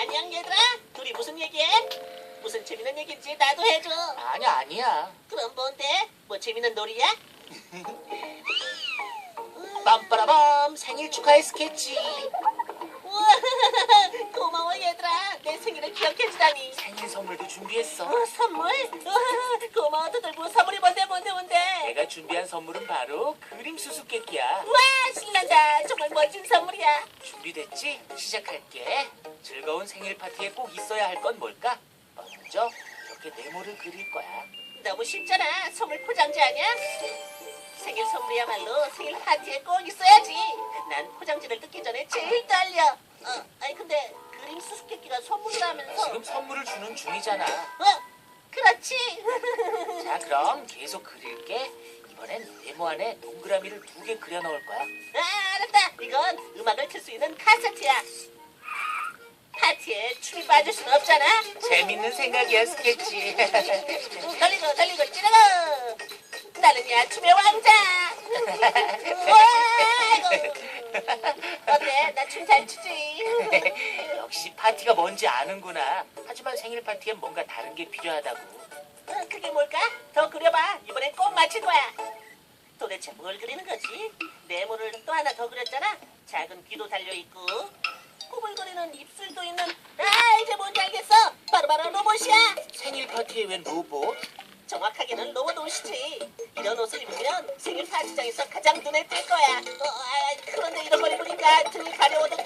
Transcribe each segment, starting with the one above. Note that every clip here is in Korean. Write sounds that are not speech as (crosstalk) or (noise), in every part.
안녕 얘들아 둘이 무슨 얘기해? 무슨 재밌는 얘기인지 나도 해줘 아니야 아니야. 그럼 뭔데? 뭐 재밌는 놀이야? (laughs) 빰빠라밤 생일 축하해 스케치. 우와 (laughs) 고마워 얘들아 내 생일을 기억해주다니 생일 선물도 준비했어. 어, 선물? 우와, 고마워 두들부 선물이 뭔데 뭔데 뭔데 내가 준비한 선물은 바로 그림 수수께끼야. 우와 신난다 멋진 선물이야 준비됐지? 시작할게. 즐거운 생일 파티에 꼭 있어야 할 건 뭘까? 먼저 이렇게 네모를 그릴 거야. 너무 쉽잖아 선물 포장지 아니야? 생일 선물이야말로 생일 파티에 꼭 있어야지 난 포장지를 뜯기 전에 제일 떨려 어, 아니 근데 그림 수수께끼가 선물이라면서 지금 선물을 주는 중이잖아. 어? 그렇지 (laughs) 자, 그럼 계속 그릴게. 이번엔 네모 안에 동그라미를 두 개 그려 넣을 거야. 아. 이건 음악을 틀 수 있는 카세트야. 파티에 춤이 빠질 순 없잖아. 재밌는 스케치. 돌리고 돌리고 찌르고. 나는야 춤의 왕자. 어때? 나 춤 잘 추지. (laughs) 역시 파티가 뭔지 아는구나. 하지만 생일 파티엔 뭔가 다른 게 필요하다고. 어, 그게 뭘까? 더 그려봐. 이번엔 꼭 맞힐 거야. 도대체 뭘 그리는 거지? 네모를 또 하나 더 그렸잖아. 작은 귀도 달려 있고, 꾸불거리는 입술도 있는. 아, 이제 뭔지 알겠어. 바로 바로 로봇이야. 생일 파티에 웬 로봇? 정확하게는 로봇 옷이지. 이런 옷을 입으면 생일 파티장에서 가장 눈에 띌 거야. 어, 아, 그런데 이런 걸 입으니까 등이 가려워도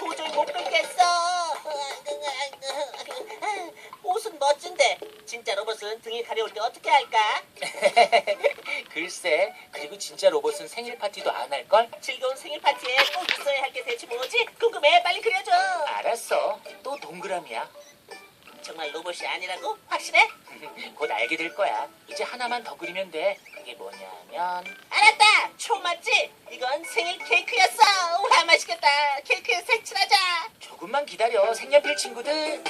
멋진데 진짜 로봇은 등이 가려울 때 어떻게 할까? (laughs) 글쎄, 그리고 진짜 로봇은 생일 파티도 안 할걸? 즐거운 생일 파티에 꼭 있어야 할 게 대체 뭐지? 궁금해. 빨리 그려줘. 알았어. 또 동그라미야. 정말 로봇이 아니라고? 확실해? (laughs) 곧 알게 될 거야. 이제 하나만 더 그리면 돼. 그게 뭐냐면 알았다. 초 맞지? 이건 생일 케이크였어. 와 맛있겠다. 케이크에 색칠하자. 조금만 기다려. 색연필 친구들.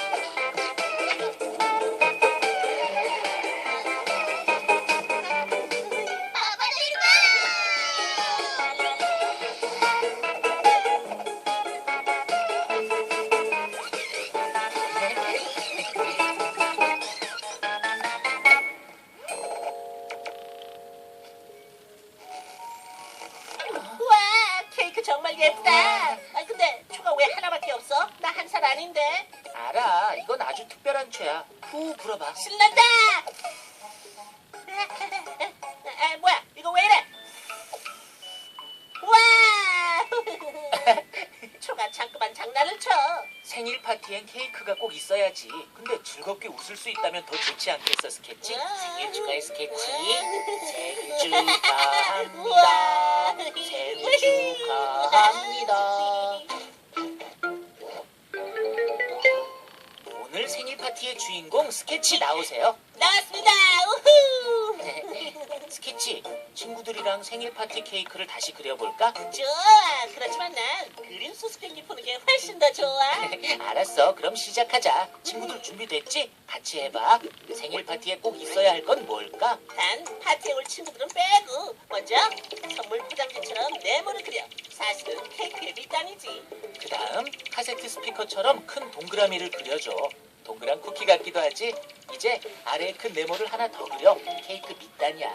예쁘다. 아 근데 초가 왜 하나밖에 없어? 나 한 살 아닌데. 알아. 이건 아주 특별한 초야. 후 불어봐. 신난다. 아 뭐야 이거 왜 이래? 우와 (laughs) 초가 자꾸만 장난을 쳐. 생일 파티엔 케이크가 꼭 있어야지. 근데 즐겁게 웃을 수 있다면 더 좋지 않겠어, 스케치? 생일 축하해, 스케치. 생일 축하합니다. 우와. 주인공 스케치 나오세요. 나왔습니다. 우후. (laughs) 스케치, 친구들이랑 생일 파티 케이크를 다시 그려볼까? 좋아. 그렇지만 난 그림 수수께끼 푸는 게 훨씬 더 좋아. (laughs) 알았어. 그럼 시작하자. 친구들 준비됐지? 같이 해봐. 생일 파티에 꼭 있어야 할 건 뭘까? 단 파티에 올 친구들은 빼고 먼저 선물 포장지처럼 네모를 그려. 사실은 케이크의 밑단이지. 그 다음 카세트 스피커처럼 큰 동그라미를 그려줘. 동그란 쿠키 같기도 하지? 이제 아래에 큰 네모를 하나 더 그려. 케이크 밑단이야.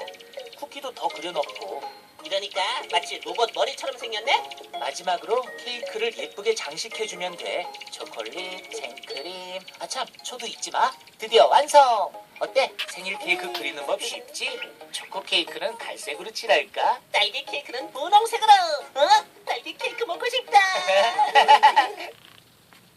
쿠키도 더 그려넣고 이러니까 마치 로봇 머리처럼 생겼네. 마지막으로 케이크를 예쁘게 장식해주면 돼. 초콜릿, 생크림, 아참 초도 잊지 마. 드디어 완성! 어때? 생일 케이크 그리는 법 쉽지? 초코 케이크는 갈색으로 칠할까? 딸기 케이크는 분홍색으로. 어? 딸기 케이크 먹고 싶다. (laughs)